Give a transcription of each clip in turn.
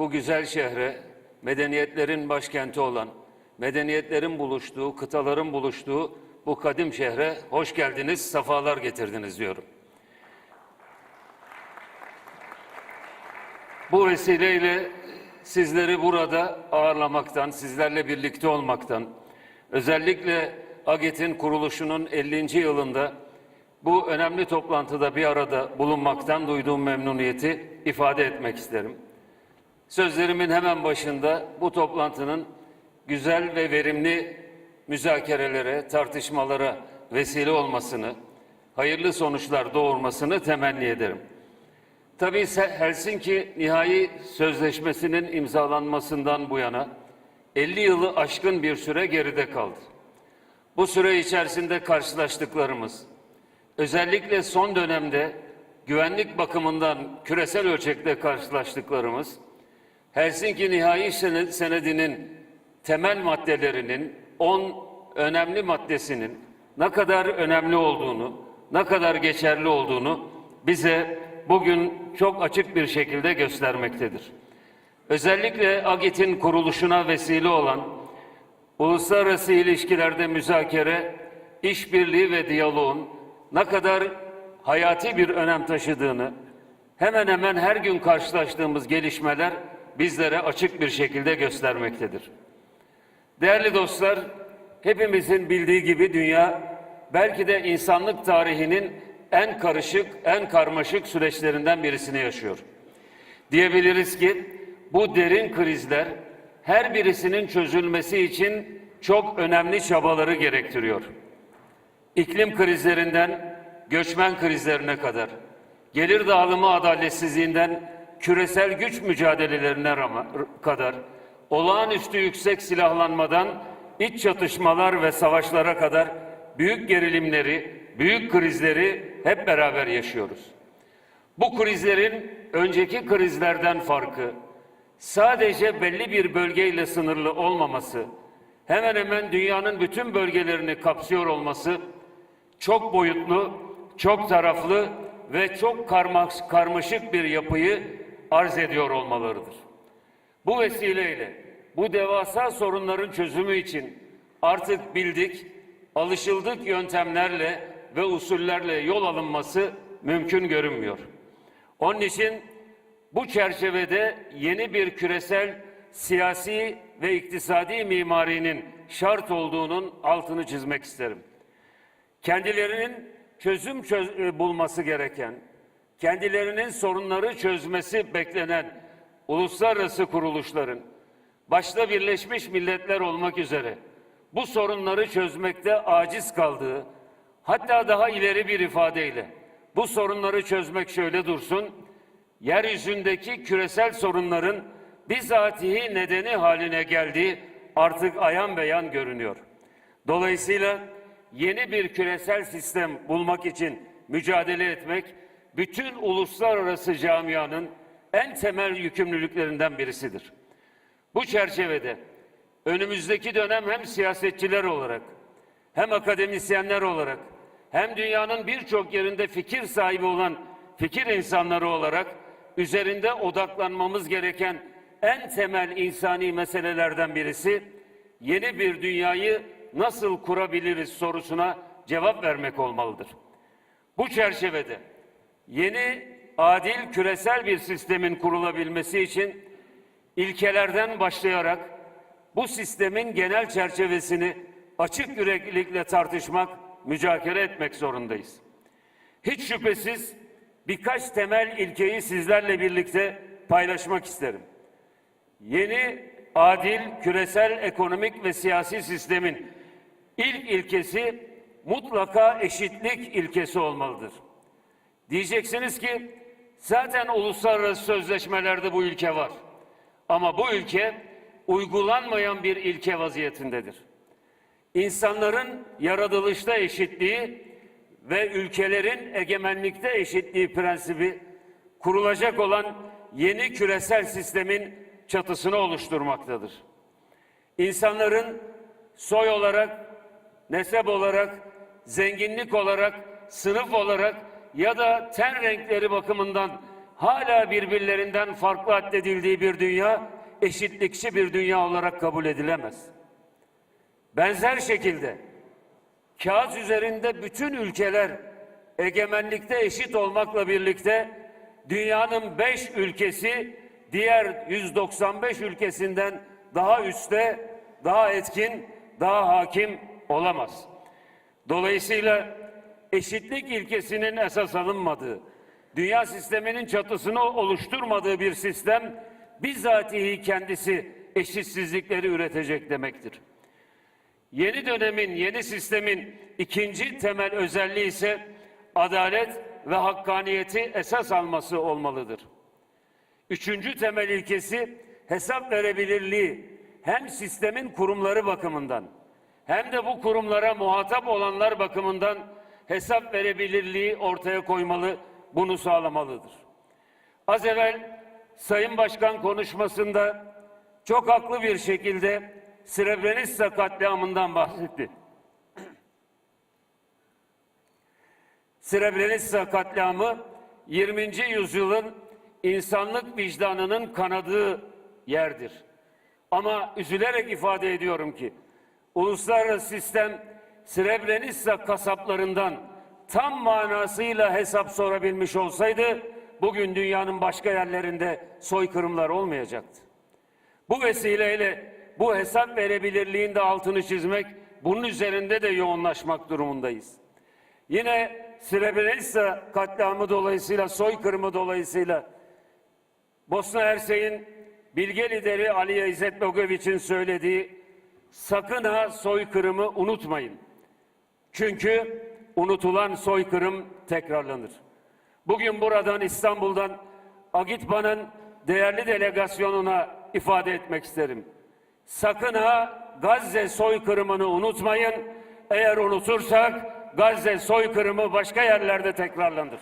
bu güzel şehre, medeniyetlerin başkenti olan, medeniyetlerin buluştuğu, kıtaların buluştuğu bu kadim şehre hoş geldiniz, sefalar getirdiniz diyorum. Bu vesileyle sizleri burada ağırlamaktan, sizlerle birlikte olmaktan, özellikle AGET'in kuruluşunun 50. yılında bu önemli toplantıda bir arada bulunmaktan duyduğum memnuniyeti ifade etmek isterim. Sözlerimin hemen başında bu toplantının güzel ve verimli müzakerelere, tartışmalara vesile olmasını, hayırlı sonuçlar doğurmasını temenni ederim. Tabii Helsinki Nihai Sözleşmesi'nin imzalanmasından bu yana 50 yılı aşkın bir süre geride kaldı. Bu süre içerisinde karşılaştıklarımız, özellikle son dönemde güvenlik bakımından küresel ölçekte karşılaştıklarımız, Helsinki Nihai Senedi'nin temel maddelerinin 10 önemli maddesinin ne kadar önemli olduğunu, ne kadar geçerli olduğunu bize bugün çok açık bir şekilde göstermektedir. Özellikle AGİT'in kuruluşuna vesile olan uluslararası ilişkilerde müzakere, işbirliği ve diyaloğun ne kadar hayati bir önem taşıdığını hemen hemen her gün karşılaştığımız gelişmeler bizlere açık bir şekilde göstermektedir. Değerli dostlar, hepimizin bildiği gibi dünya belki de insanlık tarihinin en karışık, en karmaşık süreçlerinden birisini yaşıyor. Diyebiliriz ki bu derin krizler her birisinin çözülmesi için çok önemli çabaları gerektiriyor. İklim krizlerinden göçmen krizlerine kadar, gelir dağılımı adaletsizliğinden küresel güç mücadelelerine kadar, olağanüstü yüksek silahlanmadan iç çatışmalar ve savaşlara kadar büyük gerilimleri, büyük krizleri hep beraber yaşıyoruz. Bu krizlerin önceki krizlerden farkı sadece belli bir bölgeyle sınırlı olmaması, hemen hemen dünyanın bütün bölgelerini kapsıyor olması çok boyutlu, çok taraflı ve çok karmaşık bir yapıyı arz ediyor olmalarıdır. Bu vesileyle bu devasa sorunların çözümü için artık bildik, alışıldık yöntemlerle ve usullerle yol alınması mümkün görünmüyor. Onun için bu çerçevede yeni bir küresel siyasi ve iktisadi mimarinin şart olduğunun altını çizmek isterim. Kendilerinin çözüm çöz e, bulması gereken, kendilerinin sorunları çözmesi beklenen uluslararası kuruluşların, başta Birleşmiş Milletler olmak üzere bu sorunları çözmekte aciz kaldığı, hatta daha ileri bir ifadeyle bu sorunları çözmek şöyle dursun, yeryüzündeki küresel sorunların bizatihi nedeni haline geldiği artık ayan beyan görünüyor. Dolayısıyla yeni bir küresel sistem bulmak için mücadele etmek bütün uluslararası camianın en temel yükümlülüklerinden birisidir. Bu çerçevede önümüzdeki dönem hem siyasetçiler olarak hem akademisyenler olarak hem dünyanın birçok yerinde fikir sahibi olan fikir insanları olarak üzerinde odaklanmamız gereken en temel insani meselelerden birisi yeni bir dünyayı nasıl kurabiliriz sorusuna cevap vermek olmalıdır. Bu çerçevede yeni adil küresel bir sistemin kurulabilmesi için ilkelerden başlayarak bu sistemin genel çerçevesini açık yüreklilikle tartışmak, mücadele etmek zorundayız. Hiç şüphesiz birkaç temel ilkeyi sizlerle birlikte paylaşmak isterim. Yeni, adil, küresel ekonomik ve siyasi sistemin ilk ilkesi mutlaka eşitlik ilkesi olmalıdır. Diyeceksiniz ki zaten uluslararası sözleşmelerde bu ilke var. Ama bu ilke uygulanmayan bir ilke vaziyetindedir. İnsanların yaratılışta eşitliği ve ülkelerin egemenlikte eşitliği prensibi kurulacak olan yeni küresel sistemin çatısını oluşturmaktadır. İnsanların soy olarak, nesep olarak, zenginlik olarak, sınıf olarak ya da ten renkleri bakımından hala birbirlerinden farklı addedildiği bir dünya, eşitlikçi bir dünya olarak kabul edilemez. Benzer şekilde kağıt üzerinde bütün ülkeler egemenlikte eşit olmakla birlikte dünyanın beş ülkesi diğer 195 ülkesinden daha üstte, daha etkin, daha hakim olamaz. Dolayısıyla eşitlik ilkesinin esas alınmadığı, dünya sisteminin çatısını oluşturmadığı bir sistem bizatihi kendisi eşitsizlikleri üretecek demektir. Yeni dönemin, yeni sistemin ikinci temel özelliği ise adalet ve hakkaniyeti esas alması olmalıdır. Üçüncü temel ilkesi hesap verebilirliği hem sistemin kurumları bakımından hem de bu kurumlara muhatap olanlar bakımından hesap verebilirliği ortaya koymalı, bunu sağlamalıdır. Az evvel Sayın Başkan konuşmasında çok haklı bir şekilde Srebrenica katliamından bahsetti. Srebrenica katliamı 20. yüzyılın insanlık vicdanının kanadığı yerdir. Ama üzülerek ifade ediyorum ki uluslararası sistem Srebrenica kasaplarından tam manasıyla hesap sorabilmiş olsaydı bugün dünyanın başka yerlerinde soykırımlar olmayacaktı. Bu vesileyle bu hesap verebilirliğin de altını çizmek, bunun üzerinde de yoğunlaşmak durumundayız. Yine Srebrenica katliamı dolayısıyla, soykırımı dolayısıyla Bosna Hersek'in bilge lideri Ali İzzet Begoviç'in söylediği sakın ha soykırımı unutmayın. Çünkü unutulan soykırım tekrarlanır. Bugün buradan İstanbul'dan Agitba'nın değerli delegasyonuna ifade etmek isterim. Sakın ha Gazze soykırımını unutmayın. Eğer unutursak Gazze soykırımı başka yerlerde tekrarlanır.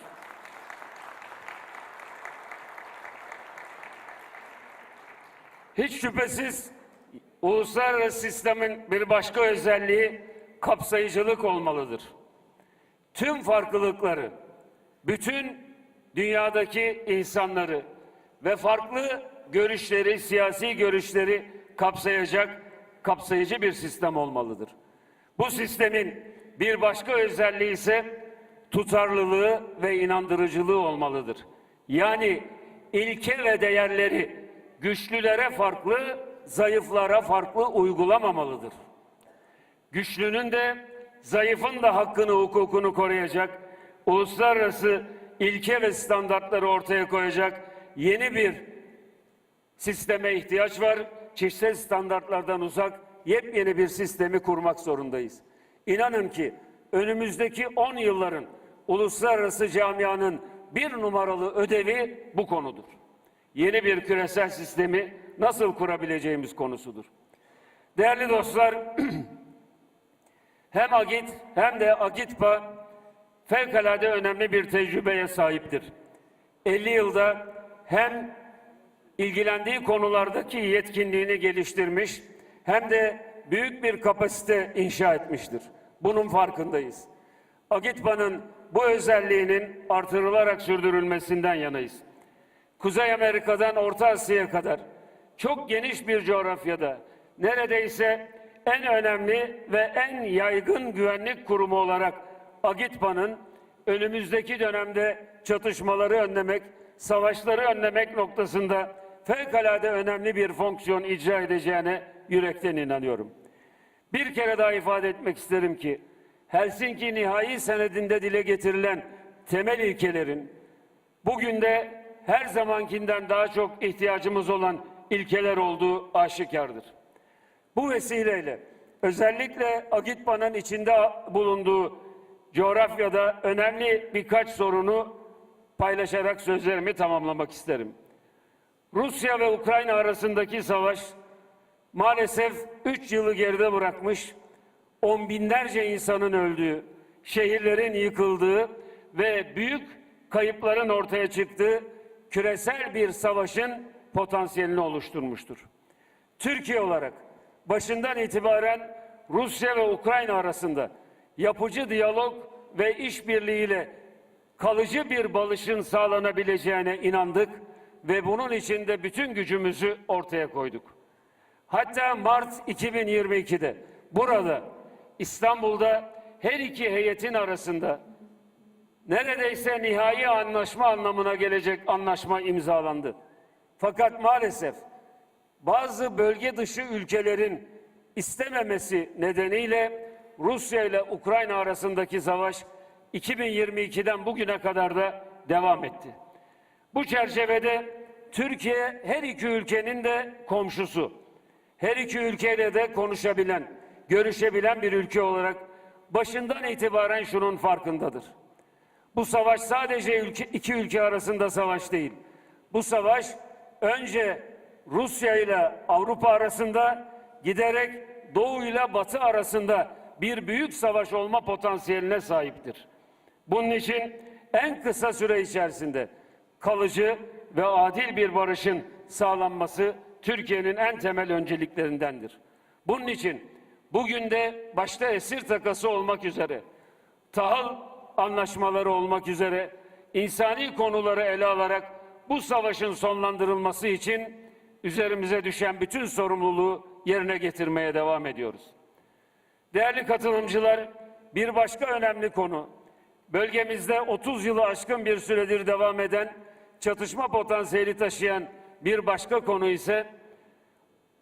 Hiç şüphesiz uluslararası sistemin bir başka özelliği kapsayıcılık olmalıdır. Tüm farklılıkları, bütün dünyadaki insanları ve farklı görüşleri, siyasi görüşleri kapsayacak, kapsayıcı bir sistem olmalıdır. Bu sistemin bir başka özelliği ise tutarlılığı ve inandırıcılığı olmalıdır. Yani ilke ve değerleri güçlülere farklı, zayıflara farklı uygulamamalıdır. Güçlünün de zayıfın da hakkını, hukukunu koruyacak, uluslararası ilke ve standartları ortaya koyacak yeni bir sisteme ihtiyaç var. Kişisel standartlardan uzak yepyeni bir sistemi kurmak zorundayız. İnanın ki önümüzdeki 10 yılların uluslararası camianın bir numaralı ödevi bu konudur. Yeni bir küresel sistemi nasıl kurabileceğimiz konusudur. Değerli dostlar, hem Agit hem de Agitpa fevkalade önemli bir tecrübeye sahiptir. 50 yılda hem ilgilendiği konulardaki yetkinliğini geliştirmiş hem de büyük bir kapasite inşa etmiştir. Bunun farkındayız. Agitpa'nın bu özelliğinin artırılarak sürdürülmesinden yanayız. Kuzey Amerika'dan Orta Asya'ya kadar çok geniş bir coğrafyada neredeyse en önemli ve en yaygın güvenlik kurumu olarak Agitpa'nın önümüzdeki dönemde çatışmaları önlemek, savaşları önlemek noktasında fevkalade önemli bir fonksiyon icra edeceğine yürekten inanıyorum. Bir kere daha ifade etmek isterim ki Helsinki nihai senedinde dile getirilen temel ilkelerin bugün de her zamankinden daha çok ihtiyacımız olan ilkeler olduğu aşikardır. Bu vesileyle özellikle Agitpa'nın içinde bulunduğu coğrafyada önemli birkaç sorunu paylaşarak sözlerimi tamamlamak isterim. Rusya ve Ukrayna arasındaki savaş maalesef üç yılı geride bırakmış, on binlerce insanın öldüğü, şehirlerin yıkıldığı ve büyük kayıpların ortaya çıktığı küresel bir savaşın potansiyelini oluşturmuştur. Türkiye olarak başından itibaren Rusya ve Ukrayna arasında yapıcı diyalog ve işbirliğiyle kalıcı bir barışın sağlanabileceğine inandık ve bunun için de bütün gücümüzü ortaya koyduk. Hatta Mart 2022'de burada İstanbul'da her iki heyetin arasında neredeyse nihai anlaşma anlamına gelecek anlaşma imzalandı. Fakat maalesef bazı bölge dışı ülkelerin istememesi nedeniyle Rusya ile Ukrayna arasındaki savaş 2022'den bugüne kadar da devam etti. Bu çerçevede Türkiye her iki ülkenin de komşusu. Her iki ülkeyle de konuşabilen, görüşebilen bir ülke olarak başından itibaren şunun farkındadır. Bu savaş sadece ülke, iki ülke arasında savaş değil. Bu savaş önce Rusya ile Avrupa arasında giderek Doğu ile Batı arasında bir büyük savaş olma potansiyeline sahiptir. Bunun için en kısa süre içerisinde kalıcı ve adil bir barışın sağlanması Türkiye'nin en temel önceliklerindendir. Bunun için bugün de başta esir takası olmak üzere tahıl anlaşmaları olmak üzere insani konuları ele alarak bu savaşın sonlandırılması için üzerimize düşen bütün sorumluluğu yerine getirmeye devam ediyoruz. Değerli katılımcılar, bir başka önemli konu, bölgemizde 30 yılı aşkın bir süredir devam eden çatışma potansiyeli taşıyan bir başka konu ise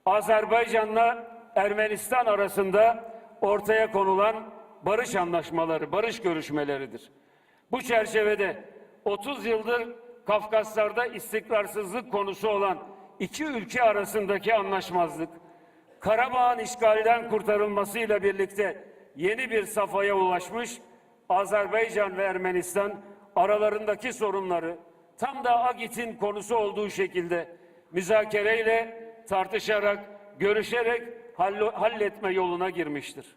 Azerbaycan'la Ermenistan arasında ortaya konulan barış anlaşmaları, barış görüşmeleridir. Bu çerçevede 30 yıldır Kafkaslar'da istikrarsızlık konusu olan iki ülke arasındaki anlaşmazlık, Karabağ'ın işgalden kurtarılmasıyla birlikte yeni bir safhaya ulaşmış, Azerbaycan ve Ermenistan aralarındaki sorunları tam da Agit'in konusu olduğu şekilde müzakereyle, tartışarak, görüşerek halletme yoluna girmiştir.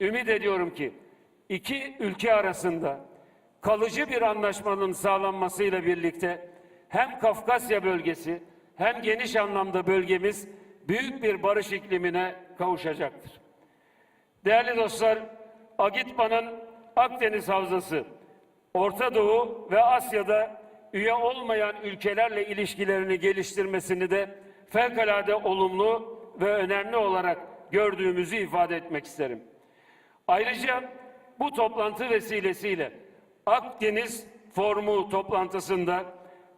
Ümit ediyorum ki iki ülke arasında kalıcı bir anlaşmanın sağlanmasıyla birlikte hem Kafkasya bölgesi hem geniş anlamda bölgemiz büyük bir barış iklimine kavuşacaktır. Değerli dostlar, Agitma'nın Akdeniz Havzası, Orta Doğu ve Asya'da üye olmayan ülkelerle ilişkilerini geliştirmesini de fevkalade olumlu ve önemli olarak gördüğümüzü ifade etmek isterim. Ayrıca bu toplantı vesilesiyle Akdeniz Forumu toplantısında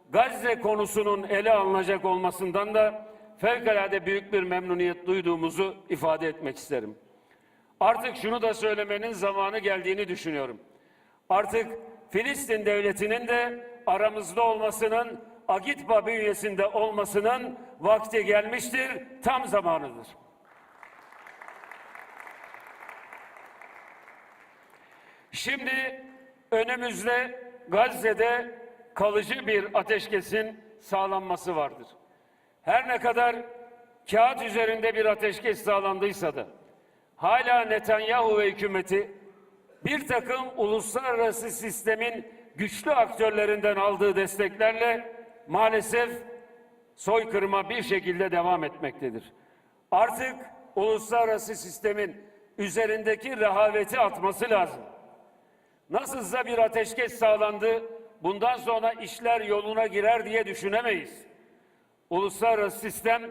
Gazze konusunun ele alınacak olmasından da fevkalade büyük bir memnuniyet duyduğumuzu ifade etmek isterim. Artık şunu da söylemenin zamanı geldiğini düşünüyorum. Artık Filistin devletinin de aramızda olmasının, Agitba bünyesinde olmasının vakti gelmiştir, tam zamanıdır. Şimdi önümüzde Gazze'de kalıcı bir ateşkesin sağlanması vardır. Her ne kadar kağıt üzerinde bir ateşkes sağlandıysa da hala Netanyahu ve hükümeti bir takım uluslararası sistemin güçlü aktörlerinden aldığı desteklerle maalesef soykırıma bir şekilde devam etmektedir. Artık uluslararası sistemin üzerindeki rehaveti atması lazım. Nasılsa bir ateşkes sağlandı, bundan sonra işler yoluna girer diye düşünemeyiz. Uluslararası sistem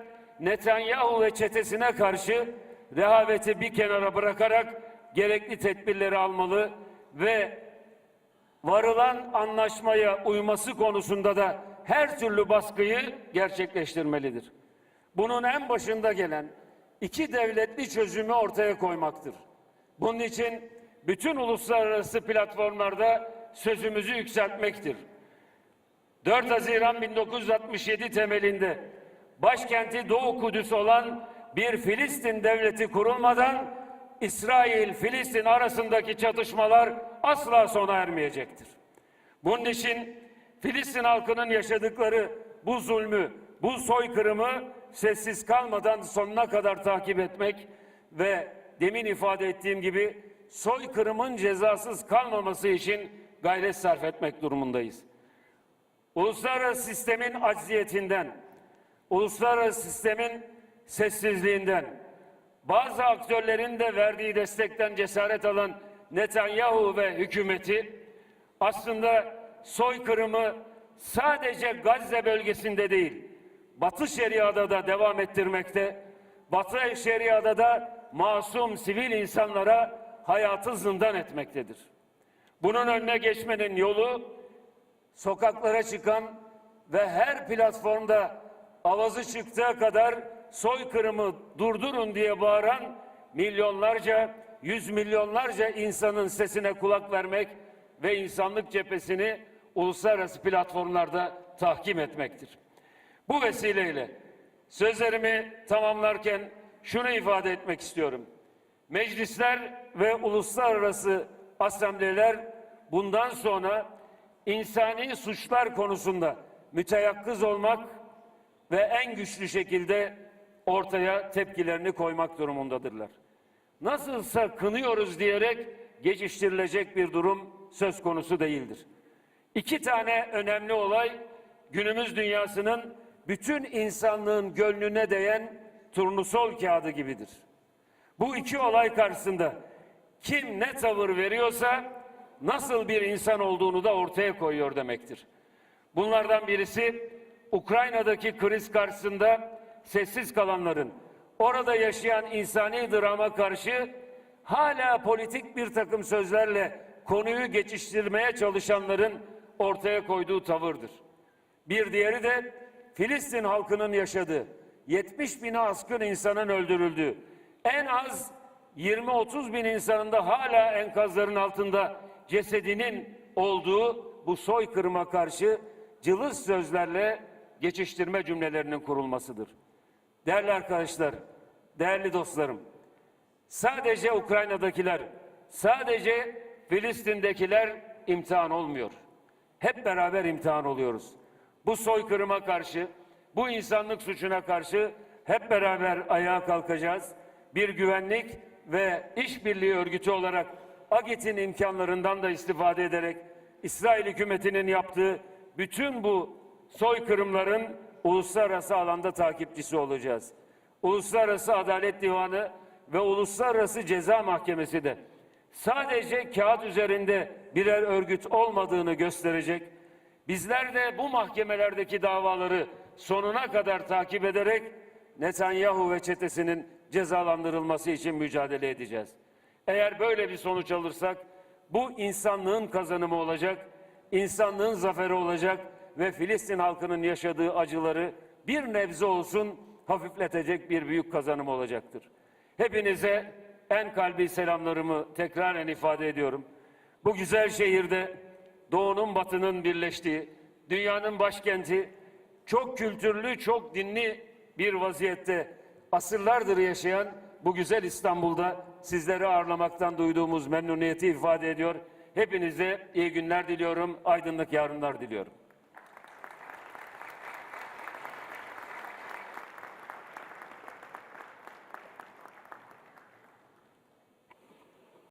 Netanyahu ve çetesine karşı rehaveti bir kenara bırakarak gerekli tedbirleri almalı ve varılan anlaşmaya uyması konusunda da her türlü baskıyı gerçekleştirmelidir. Bunun en başında gelen iki devletli çözümü ortaya koymaktır. Bunun için bütün uluslararası platformlarda sözümüzü yükseltmektir. 4 Haziran 1967 temelinde başkenti Doğu Kudüs olan bir Filistin devleti kurulmadan İsrail-Filistin arasındaki çatışmalar asla sona ermeyecektir. Bunun için Filistin halkının yaşadıkları bu zulmü, bu soykırımı sessiz kalmadan sonuna kadar takip etmek ve demin ifade ettiğim gibi soykırımın cezasız kalmaması için gayret sarf etmek durumundayız. Uluslararası sistemin acziyetinden, uluslararası sistemin sessizliğinden, bazı aktörlerin de verdiği destekten cesaret alan Netanyahu ve hükümeti aslında soykırımı sadece Gazze bölgesinde değil, Batı Şeria'da da devam ettirmekte, Batı Şeria'da da masum sivil insanlara hayatı zindan etmektedir. Bunun önüne geçmenin yolu sokaklara çıkan ve her platformda avazı çıktığı kadar soykırımı durdurun diye bağıran milyonlarca, yüz milyonlarca insanın sesine kulak vermek ve insanlık cephesini uluslararası platformlarda tahkim etmektir. Bu vesileyle sözlerimi tamamlarken şunu ifade etmek istiyorum. Meclisler ve uluslararası asambleler bundan sonra insani suçlar konusunda müteyakkız olmak ve en güçlü şekilde ortaya tepkilerini koymak durumundadırlar. Nasılsa kınıyoruz diyerek geçiştirilecek bir durum söz konusu değildir. İki tane önemli olay günümüz dünyasının bütün insanlığın gönlüne değen turnusol kağıdı gibidir. Bu iki olay karşısında kim ne tavır veriyorsa nasıl bir insan olduğunu da ortaya koyuyor demektir. Bunlardan birisi Ukrayna'daki kriz karşısında sessiz kalanların, orada yaşayan insani drama karşı hala politik bir takım sözlerle konuyu geçiştirmeye çalışanların ortaya koyduğu tavırdır. Bir diğeri de Filistin halkının yaşadığı 70 bine askın insanın öldürüldüğü, en az 20-30 bin insanın da hala enkazların altında cesedinin olduğu bu soykırıma karşı cılız sözlerle geçiştirme cümlelerinin kurulmasıdır. Değerli arkadaşlar, değerli dostlarım, sadece Ukrayna'dakiler, sadece Filistin'dekiler imtihan olmuyor. Hep beraber imtihan oluyoruz. Bu soykırıma karşı, bu insanlık suçuna karşı hep beraber ayağa kalkacağız. Bir güvenlik ve işbirliği örgütü olarak AGİT'in imkanlarından da istifade ederek İsrail hükümetinin yaptığı bütün bu soykırımların uluslararası alanda takipçisi olacağız. Uluslararası Adalet Divanı ve Uluslararası Ceza Mahkemesi de sadece kağıt üzerinde birer örgüt olmadığını gösterecek. Bizler de bu mahkemelerdeki davaları sonuna kadar takip ederek Netanyahu ve çetesinin cezalandırılması için mücadele edeceğiz. Eğer böyle bir sonuç alırsak bu insanlığın kazanımı olacak, insanlığın zaferi olacak ve Filistin halkının yaşadığı acıları bir nebze olsun hafifletecek bir büyük kazanım olacaktır. Hepinize en kalbi selamlarımı tekraren ifade ediyorum. Bu güzel şehirde doğunun batının birleştiği, dünyanın başkenti, çok kültürlü, çok dinli bir vaziyette asırlardır yaşayan bu güzel İstanbul'da sizleri ağırlamaktan duyduğumuz memnuniyeti ifade ediyor. Hepinize iyi günler diliyorum, aydınlık yarınlar diliyorum.